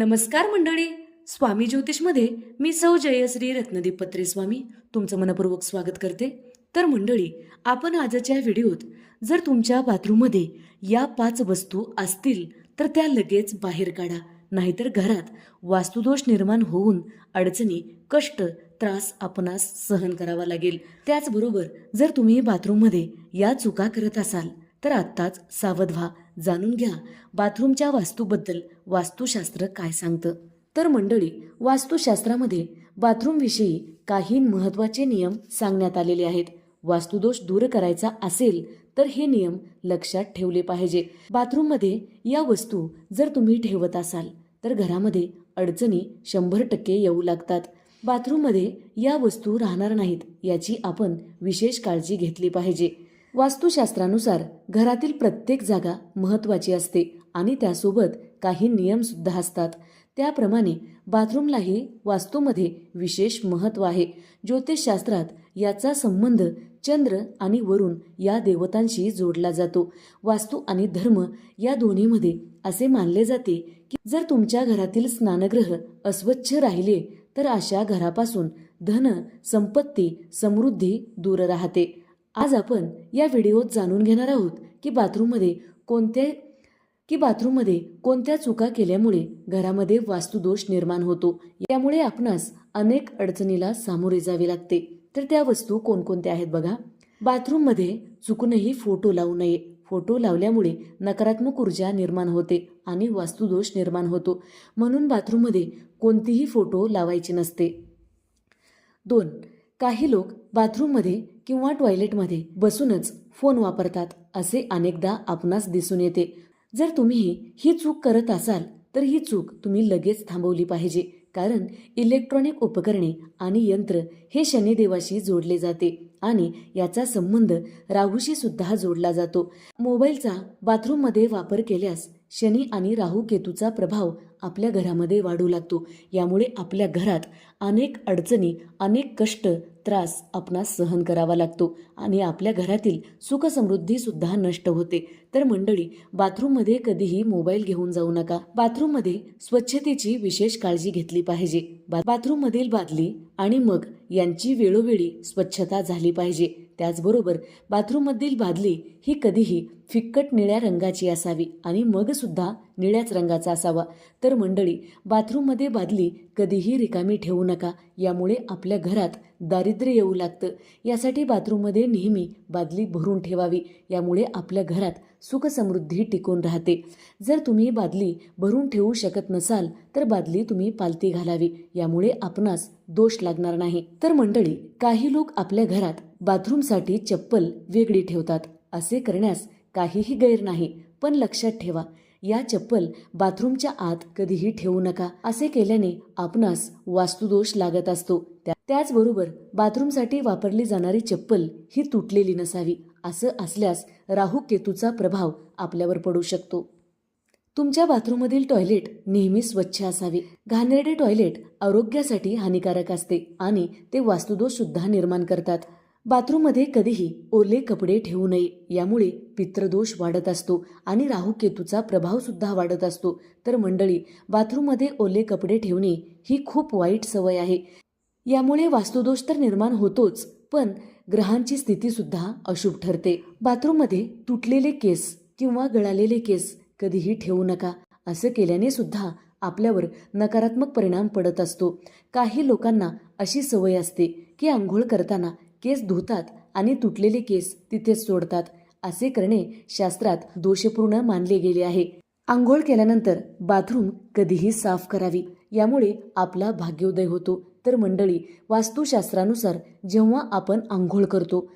नमस्कार मंडळी. स्वामी ज्योतिषमध्ये मी सौ जयश्री रत्नदीप पत्रे स्वामी तुमचं मनपूर्वक स्वागत करते. तर मंडळी आपण आजच्या व्हिडिओत जर तुमच्या बाथरूममध्ये या पाच वस्तू असतील तर त्या लगेच बाहेर काढा. नाहीतर घरात वास्तुदोष निर्माण होऊन अडचणी कष्ट त्रास आपणास सहन करावा लागेल. त्याचबरोबर जर तुम्ही बाथरूममध्ये या चुका करत असाल तर आत्ताच सावध व्हा. जाणून घ्या. बाथरूमच्या वास्तूबद्दल वास्तुशास्त्र काय सांगतं? तर मंडळी वास्तुशास्त्रामध्ये बाथरूमविषयी काही महत्त्वाचे नियम सांगण्यात आलेले आहेत. वास्तुदोष दूर करायचा असेल तर हे नियम लक्षात ठेवले पाहिजे. बाथरूममध्ये या वस्तू जर तुम्ही ठेवत असाल तर घरामध्ये अडचणी शंभर टक्के येऊ लागतात. बाथरूममध्ये या वस्तू राहणार नाहीत याची आपण विशेष काळजी घेतली पाहिजे. वास्तुशास्त्रानुसार घरातील प्रत्येक जागा महत्त्वाची असते आणि त्यासोबत काही नियम सुद्धा असतात. त्याप्रमाणे बाथरूमलाही वास्तूमध्ये विशेष महत्त्व आहे. ज्योतिषशास्त्रात याचा संबंध चंद्र आणि वरुण या देवतांशी जोडला जातो. वास्तू आणि धर्म या दोन्हीमध्ये असे मानले जाते की जर तुमच्या घरातील स्नानग्रह अस्वच्छ राहिले तर अशा घरापासून धन संपत्ती समृद्धी दूर राहते. आज आपण या व्हिडिओत जाणून घेणार आहोत की बाथरूममध्ये कोणत्या की बाथरूममध्ये कोणत्या चुका केल्यामुळे घरामध्ये वास्तुदोष निर्माण होतो यामुळे आपणास अनेक अडचणीला सामोरे जावे लागते. तर त्या वस्तू कोणकोणत्या आहेत बघा. बाथरूममध्ये चुकूनही फोटो लावू नये. फोटो लावल्यामुळे नकारात्मक ऊर्जा निर्माण होते आणि वास्तुदोष निर्माण होतो. म्हणून बाथरूममध्ये कोणतीही फोटो लावायची नसते. दोन काही लोक बाथरूममध्ये किंवा टॉयलेटमध्ये बसूनच फोन वापरतात असे अनेकदा आपणास दिसून येते. जर तुम्ही ही चूक करत असाल तर ही चूक तुम्ही लगेच थांबवली पाहिजे कारण इलेक्ट्रॉनिक उपकरणे आणि यंत्र हे शनिदेवाशी जोडले जाते आणि याचा संबंध राहूशी सुद्धा जोडला जातो. मोबाईलचा बाथरूममध्ये वापर केल्यास शनी आणि राहू केतूचा प्रभाव आपल्या घरामध्ये वाढू लागतो. यामुळे आपल्या घरात अनेक अडचणी अनेक कष्ट त्रास आपणास सहन करावा लागतो आणि आपल्या घरातील सुखसमृद्धीसुद्धा नष्ट होते. तर मंडळी बाथरूममध्ये कधीही मोबाईल घेऊन जाऊ नका. बाथरूममध्ये स्वच्छतेची विशेष काळजी घेतली पाहिजे. बा- बाथरूममधील बादली आणि मग यांची वेळोवेळी स्वच्छता झाली पाहिजे. त्याचबरोबर बाथरूममधील बादली ही कधीही फिक्कट निळ्या रंगाची असावी आणि मगसुद्धा निळ्याच रंगाचा असावा. तर मंडळी बाथरूममध्ये बादली कधीही रिकामी ठेवू नका. यामुळे आपल्या घरात दारिद्र्य येऊ लागतं. यासाठी बाथरूममध्ये नेहमी बादली भरून ठेवावी. यामुळे आपल्या घरात सुखसमृद्धी टिकून राहते. जर तुम्ही बादली भरून ठेवू शकत नसाल तर बादली तुम्ही पालती घालावी. यामुळे आपणास दोष लागणार नाही. तर मंडळी काही लोक आपल्या घरात बाथरूमसाठी चप्पल वेगळी ठेवतात. असे करण्यास काहीही गैर नाही पण लक्षात ठेवा या चप्पल बाथरूमच्या आत कधीही ठेवू नका. असे केल्याने आपणास वास्तुदोष लागत असतो. त्या- त्याचबरोबर बाथरूमसाठी वापरली जाणारी चप्पल ही तुटलेली नसावी. असं असल्यास राहू केतूचा प्रभाव आपल्यावर पडू शकतो. तुमच्या बाथरूममधील टॉयलेट नेहमी स्वच्छ असावे. घाणेरडे टॉयलेट आरोग्यासाठी हानिकारक असते आणि ते वास्तुदोष सुद्धा निर्माण करतात. बाथरूममध्ये कधीही ओले कपडे ठेवू नये यामुळे पित्रदोष वाढत असतो आणि राहू केतूचा प्रभाव सुद्धा वाढत असतो. तर मंडळी बाथरूममध्ये ओले कपडे ठेवणे ही खूप वाईट सवय आहे. यामुळे वास्तुदोष तर निर्माण होतोच पण ग्रहांची स्थिती सुद्धा अशुभ ठरते. बाथरूममध्ये तुटलेले केस किंवा गळालेले केस कधीही ठेवू नका. असं केल्याने सुद्धा आपल्यावर नकारात्मक परिणाम पडत असतो. काही लोकांना अशी सवय असते की आंघोळ करताना केस धुतात आणि तुटलेले केस तिथेच सोडतात. असे करणे शास्त्रात दोषपूर्ण मानले गेले आहे. आंघोळ केल्यानंतर बाथरूम कधीही साफ करावी. यामुळे आपला भाग्योदय होतो. तर मंडळी वास्तुशास्त्रानुसार जेव्हा आपण आंघोळ करतो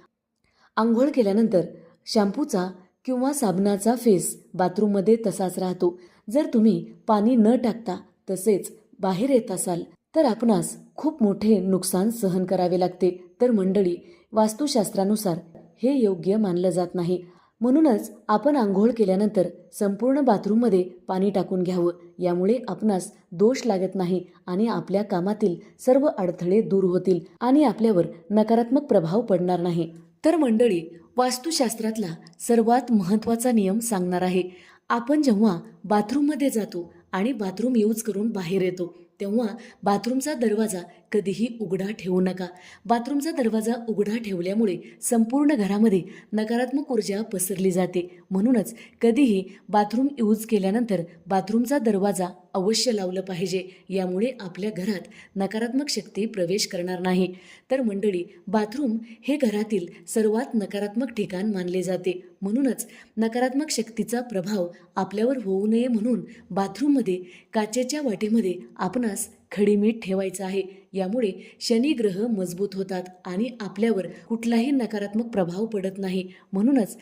आंघोळ केल्यानंतर शॅम्पूचा किंवा साबणाचा फेस बाथरूममध्ये तसाच राहतो. जर तुम्ही पाणी न टाकता तसेच बाहेर येत असाल तर आपणास खूप मोठे नुकसान सहन करावे लागते. तर मंडळी वास्तुशास्त्रानुसार हे योग्य मानलं जात नाही. म्हणूनच आपण आंघोळ केल्यानंतर संपूर्ण बाथरूममध्ये पाणी टाकून घ्यावं. यामुळे आपणास दोष लागत नाही आणि आपल्या कामातील सर्व अडथळे दूर होतील आणि आपल्यावर नकारात्मक प्रभाव पडणार नाही. तर मंडळी वास्तुशास्त्रातला सर्वात महत्त्वाचा नियम सांगणार आहे. आपण जेव्हा बाथरूममध्ये जातो आणि बाथरूम यूज करून बाहेर येतो तेव्हा बाथरूमचा दरवाजा कधीही उघडा ठेवू नका. बाथरूमचा दरवाजा उघडा ठेवल्यामुळे संपूर्ण घरामध्ये नकारात्मक ऊर्जा पसरली जाते. म्हणूनच कधीही बाथरूम यूज केल्यानंतर बाथरूमचा दरवाजा अवश्य लावलं पाहिजे. यामुळे आपल्या घरात नकारात्मक शक्ती प्रवेश करणार नाही. तर मंडळी बाथरूम हे घरातील सर्वात नकारात्मक ठिकाण मानले जाते. म्हणूनच नकारात्मक शक्तीचा प्रभाव आपल्यावर होऊ नये म्हणून बाथरूममध्ये काचेच्या वाटेमध्ये आपणास खडी मीठ ठेवायचं आहे. यामुळे शनी ग्रह मजबूत होतात आणि आपल्यावर कुठलाही नकारात्मक प्रभाव पडत नाही. म्हणूनच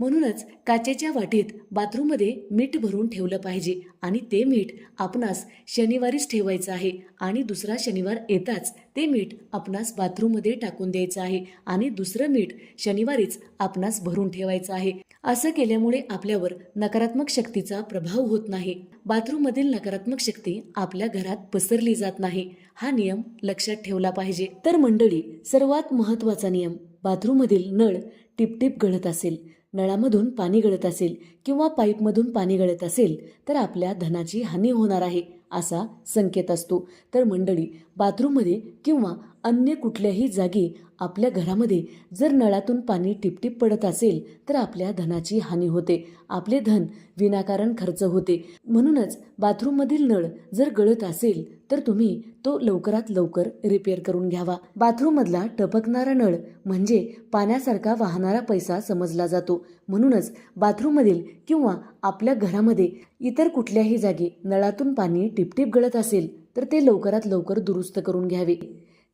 म्हणूनच काचेच्या वाटीत बाथरूममध्ये मीठ भरून ठेवलं पाहिजे आणि ते मीठ आपणास शनिवारीच ठेवायचं आहे आणि दुसरा शनिवार येताच ते मीठ आपणास बाथरूममध्ये टाकून द्यायचं आहे आणि दुसरं मीठ शनिवारीच आपणास भरून ठेवायचं आहे. असं केल्यामुळे आपल्यावर नकारात्मक शक्तीचा प्रभाव होत नाही. बाथरूममधील नकारात्मक शक्ती आपल्या घरात पसरली जात नाही. हा नियम लक्षात ठेवला पाहिजे. तर मंडळी सर्वात महत्त्वाचा नियम बाथरूममधील नळ टिपटिप गळत असेल. नळामधून पाणी गळत असेल. किंवा पाईपमधून पाणी गळत असेल तर आपल्या धनाची हानी होणार आहे असा संकेत असतो. तर मंडळी बाथरूममध्ये किंवा अन्य कुठल्याही जागी आपल्या घरामध्ये जर नळातून पाणी टिपटिप पडत असेल तर आपल्या धनाची हानी होते. आपले धन विनाकारण खर्च होते. म्हणूनच बाथरूममधील नळ जर गळत असेल तर तुम्ही तो लवकरात लवकर रिपेअर करून घ्यावा. बाथरूममधला टपकणारा नळ म्हणजे पाण्यासारखा वाहणारा पैसा समजला जातो. म्हणूनच बाथरूममधील किंवा आपल्या घरामध्ये इतर कुठल्याही जागी नळातून पाणी टिपटिप गळत असेल तर ते लवकरात लवकर दुरुस्त करून घ्यावे.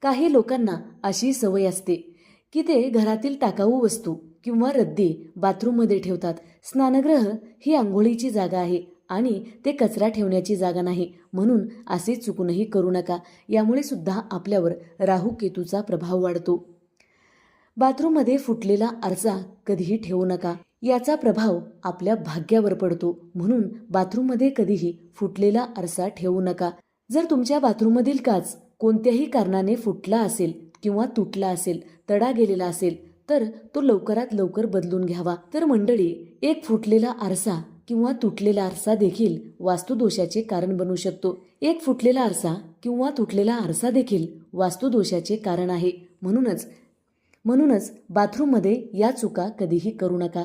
काही लोकांना अशी सवय असते की ते घरातील टाकाऊ वस्तू किंवा रद्दी बाथरूममध्ये ठेवतात. स्नानगृह ही आंघोळीची जागा आहे आणि ते कचरा ठेवण्याची जागा नाही म्हणून असे चुकूनही करू नका. यामुळे सुद्धा आपल्यावर राहू केतूचा प्रभाव वाढतो. बाथरूममध्ये फुटलेला आरसा कधीही ठेवू नका. याचा प्रभाव आपल्या भाग्यावर पडतो. म्हणून बाथरूममध्ये कधीही फुटलेला आरसा ठेवू नका. जर तुमच्या बाथरूममधील काच कोणत्याही कारणाने फुटला असेल किंवा तुटला असेल तडा गेलेला असेल तर तो लवकरात लवकर बदलून घ्यावा. तर मंडळी एक फुटलेला आरसा किंवा तुटलेला आरसा देखील वास्तुदोषाचे कारण बनू शकतो. एक फुटलेला आरसा किंवा तुटलेला आरसा देखील वास्तुदोषाचे कारण आहे. म्हणूनच म्हणूनच बाथरूममध्ये या चुका कधीही करू नका.